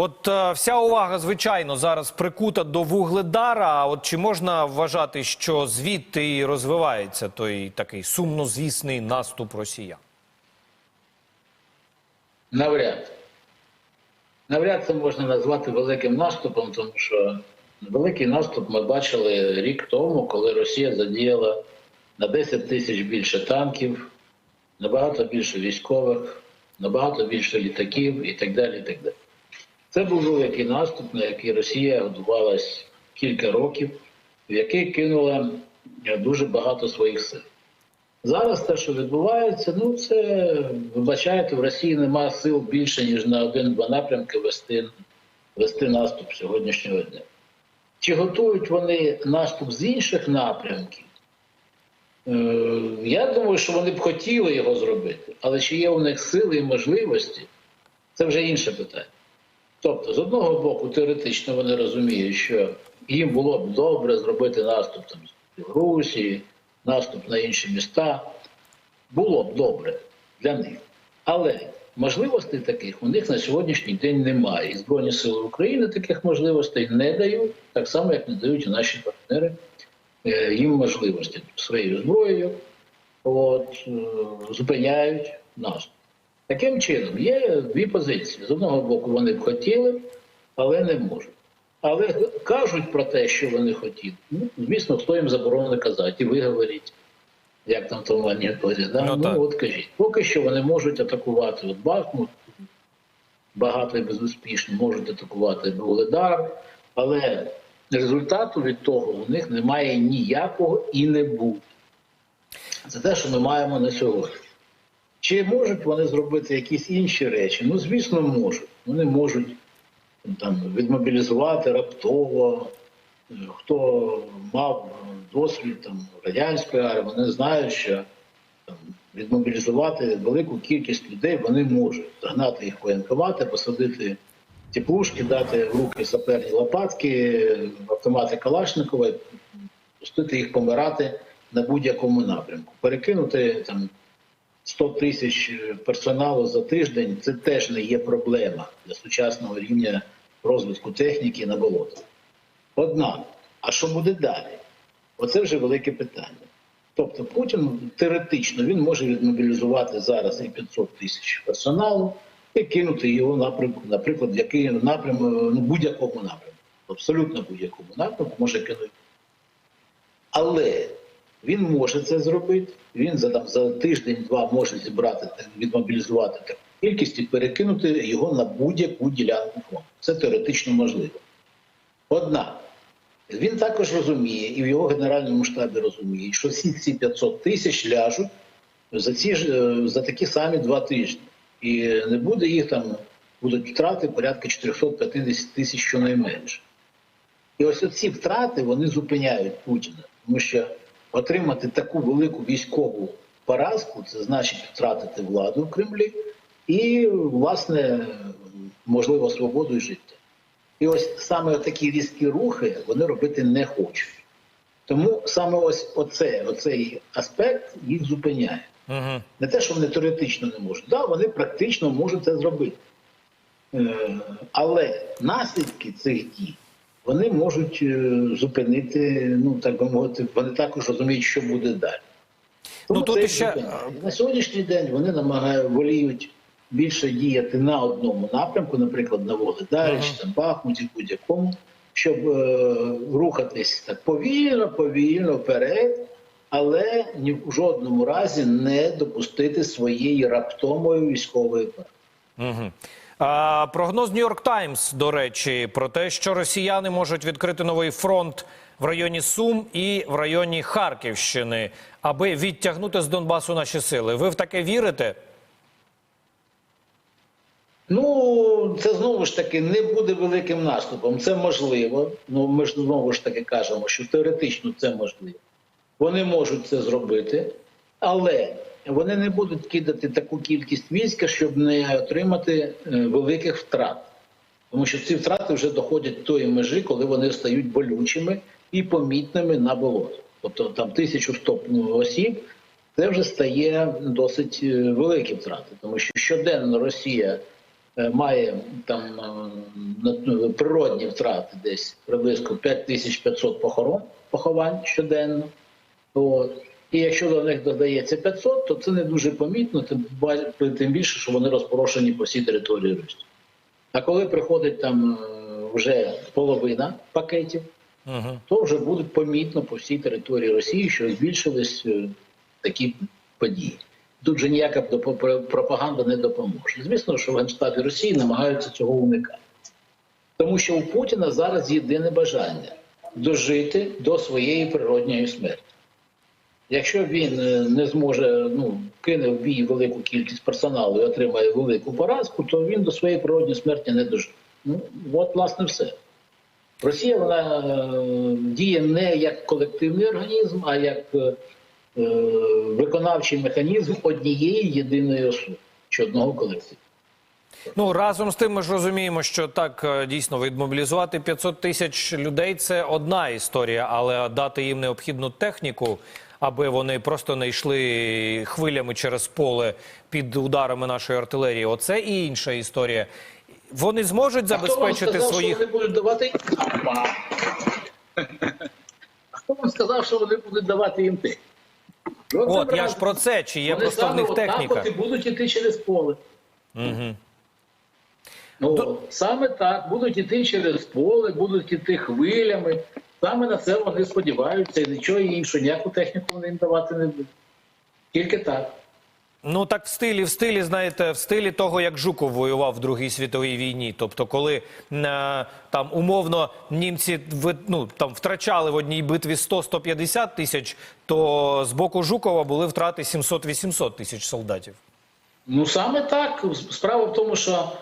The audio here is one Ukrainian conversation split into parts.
От е, вся увага, звичайно, зараз прикута до вугледара. А от чи можна вважати, що звідти і розвивається той такий сумнозвісний наступ росіян? Навряд. Навряд це можна назвати великим наступом, тому що великий наступ ми бачили рік тому, коли Росія задіяла на 10 тисяч більше танків, набагато більше військових, набагато більше літаків і так далі. І так далі. Це був великий наступ, на який Росія готувалась кілька років, в який кинула е, дуже багато своїх сил. Зараз те, що відбувається, ну це вибачаєте, в Росії немає сил більше, ніж на один-два напрямки вести, вести наступ сьогоднішнього дня. Чи готують вони наступ з інших напрямків? Е, Я думаю, що вони б хотіли його зробити, але чи є у них сили і можливості, це вже інше питання. Тобто, з одного боку, теоретично вони розуміють, що їм було б добре зробити наступ там, в Грузії, наступ на інші міста. Було б добре для них. Але можливостей таких у них на сьогоднішній день немає. І Збройні Сили України таких можливостей не дають, так само, як не дають і наші партнери е, їм можливості своєю зброєю, от, е, зупиняють наступ. Таким чином, є дві позиції. З одного боку, вони б хотіли, але не можуть. Але кажуть про те, що вони хотіли. Ну, звісно, хто їм заборонено казати, і ви говоріть, як там в тому анекдоті. Да? Ну, Ну, от кажіть, поки що вони можуть атакувати от Бахмут, багато і безуспішно, можуть атакувати Вугледар, але результату від того у них немає ніякого і не буде. Це те, що ми маємо на сьогодні. Чи можуть вони зробити якісь інші речі? Ну, звісно, можуть. Вони можуть там, відмобілізувати раптово. Е, Хто мав досвід там, радянської армії, вони знають, що там, відмобілізувати велику кількість людей вони можуть. Загнати їх в воєнкомати, посадити ті пушки, дати в руки саперні лопатки, автомати Калашникова, і пустити їх помирати на будь-якому напрямку. Перекинути там 100 тисяч персоналу за тиждень це теж не є проблема для сучасного рівня розвитку техніки на болотах. Однак, а що буде далі? Оце вже велике питання. Тобто Путін теоретично він може відмобілізувати зараз і 500 тисяч персоналу і кинути його напрямку, наприклад, який напрямку, ну будь-якому напрямку, абсолютно будь-якому напрямку може кинути. Але він може це зробити. Він за там за тиждень-два може зібрати відмобілізувати таку кількість і перекинути його на будь-яку ділянку фронту. Це теоретично можливо. Однак він також розуміє, і в його генеральному штабі розуміє, що всі ці 500 тисяч ляжуть за ці е, за такі самі два тижні, і не буде їх там, будуть втрати порядка 450 тисяч щонайменше. І ось ці втрати вони зупиняють Путіна, тому що отримати таку велику військову поразку це значить втратити владу в Кремлі і, власне, можливо, свободу і життя. І ось саме такі різкі рухи вони робити не хочуть. Тому саме ось оце, оцей аспект їх зупиняє. Угу. Не те, що вони теоретично не можуть, да, вони практично можуть це зробити. Е, але наслідки цих дій вони можуть е, зупинити, ну так би мовити, вони також розуміють, що буде далі. Ну, тут це їх іще- зупиняє. на сьогоднішній день вони намагають воліють більше діяти на одному напрямку, наприклад, на Вугледарі Ага. чи там Бахмуті, будь-якому, щоб е, рухатись так повільно, повільно вперед, але ні в жодному разі не допустити своєї раптомої військової перемоги. Угу. Прогноз Нью-Йорк Таймс, до речі, про те, що росіяни можуть відкрити новий фронт в районі Сум і в районі Харківщини, аби відтягнути з Донбасу наші сили. Ви в таке вірите? Ну, це знову ж таки не буде великим наступом. Це можливо. Ну ми ж знову ж таки кажемо, що теоретично це можливо. Вони можуть це зробити, але вони не будуть кидати таку кількість війська, щоб не отримати е, великих втрат. Тому що ці втрати вже доходять до тої межі, коли вони стають болючими і помітними на болоті. Тобто там 1100 осіб це вже стає досить е, великі втрати, тому що щоденно Росія е, має там е, природні втрати десь приблизно 5500 похорон, поховань щоденно. От. І якщо до них додається 500, то це не дуже помітно, тим, більше, що вони розпорошені по всій території Росії. А коли приходить там е, вже половина пакетів, Угу. то вже буде помітно по всій території Росії, що збільшились е, такі події. Тут же ніяка пропаганда не допоможе. Звісно, що в Генштабі Росії намагаються цього уникати. Тому що у Путіна зараз єдине бажання дожити до своєї природньої смерті. Якщо він е, не зможе ну, кине в бій велику кількість персоналу і отримає велику поразку, то він до своєї природньої смерті не доживе. Ну, от, власне, все. Росія вона е, діє не як колективний організм, а як е, е, виконавчий механізм однієї єдиної особи чи одного колективу. Ну разом з тим, ми ж розуміємо, що так дійсно відмобілізувати 500 тисяч людей це одна історія, але дати їм необхідну техніку, аби вони просто не йшли хвилями через поле під ударами нашої артилерії. Оце і інша історія. Вони зможуть забезпечити а хто вам сказав, своїх. що вони будуть давати. А хто вам сказав, що вони будуть давати їм? Ну, це От я ж про це. Чи є Вони просто в них техніка? от і будуть іти через поле. Угу. Ну, До- Саме так, будуть іти через поле, будуть іти хвилями. Саме на це вони сподіваються, і нічого іншого, ніяку техніку вони їм давати не будуть. Тільки так. Ну так в стилі, в стилі, знаєте, в стилі того, як Жуков воював в Другій світовій війні. Тобто, коли е, там умовно німці ну, там втрачали в одній битві 100-150 тисяч, то з боку Жукова були втрати 700-800 тисяч солдатів. Ну саме так. Справа в тому, що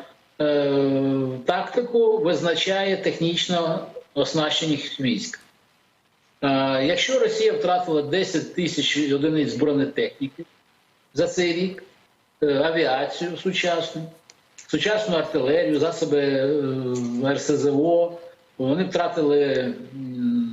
е, тактику визначає технічно оснащеність військ. Якщо Росія втратила 10 тисяч одиниць бронетехніки за цей рік, е, авіацію сучасну, сучасну артилерію, засоби е, РСЗО, вони втратили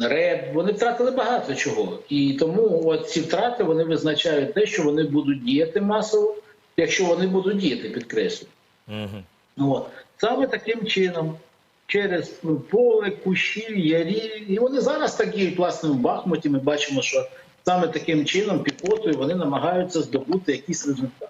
РЕБ, вони втратили багато чого. І тому ці втрати вони визначають те, що вони будуть діяти масово, якщо вони будуть діяти, підкреслюю. Угу. От. Саме таким чином, через поле, кущі, ярі. І вони зараз так діють власне в Бахмуті. Ми бачимо, що саме таким чином, піхотою, вони намагаються здобути якийсь результат.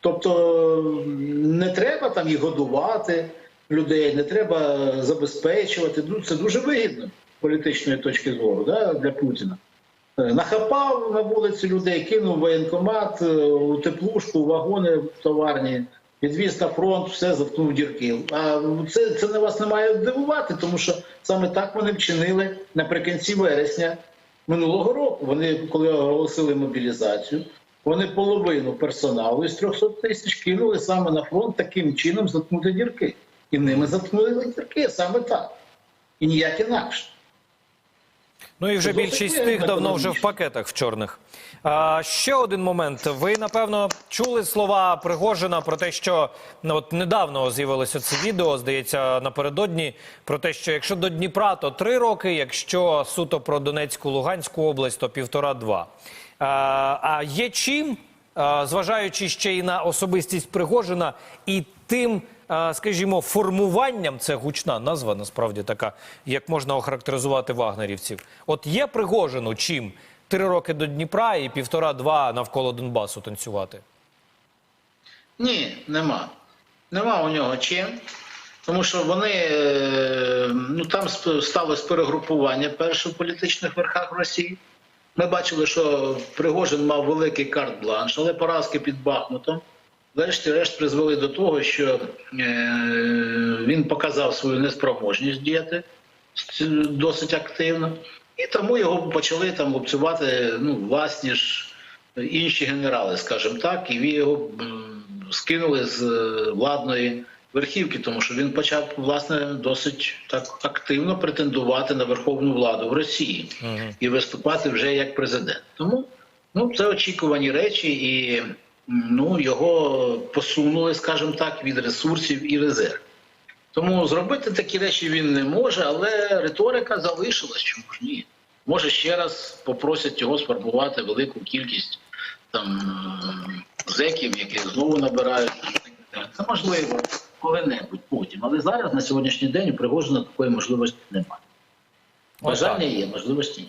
Тобто не треба там їх годувати людей, не треба забезпечувати. Ну, Це дуже вигідно з політичної точки зору да, для Путіна. Е, Нахапав на вулиці людей, кинув воєнкомат, е, у теплушку, у вагони товарні, відвіз на фронт, все заткнув дірки. А це, це на вас не має дивувати, тому що саме так вони вчинили наприкінці вересня минулого року. Вони, коли оголосили мобілізацію, вони половину персоналу із 300 тисяч кинули саме на фронт таким чином заткнути дірки. І ними заткнули дірки саме так. І ніяк інакше. Ну і вже більшість тих давно вже в пакетах в чорних. А, ще один момент. Ви напевно чули слова Пригожина про те, що ну, от недавно з'явилося це відео, здається, напередодні про те, що якщо до Дніпра, то три роки, якщо суто про Донецьку Луганську область, то півтора-два. А, а є чим, а, зважаючи ще й на особистість Пригожина і тим. Скажімо, формуванням це гучна назва, насправді така, як можна охарактеризувати вагнерівців. От є Пригожину чим три роки до Дніпра і півтора-два навколо Донбасу танцювати. Ні, нема. Нема у нього чим. Тому що вони е, ну там сталося перегрупування перше в політичних верхах Росії. Ми бачили, що Пригожин мав великий карт-бланш, але поразки під Бахмутом, врешті-решт, призвели до того, що е, він показав свою неспроможність діяти досить активно, і тому його почали там лупцювати ну, власні ж інші генерали, скажімо так, і його скинули з е, владної верхівки, тому що він почав власне досить так активно претендувати на верховну владу в Росії і виступати вже як президент. Тому ну це очікувані речі, і ну його посунули, скажімо так, від ресурсів і резерв. Тому зробити такі речі він не може, але риторика залишилась. Чому ж ні? Може ще раз попросять його сформувати велику кількість там зеків, які знову набирають. Це можливо. коли-небудь потім. Але зараз на сьогоднішній день у Пригожина такої можливості немає. Бажання є, можливості є.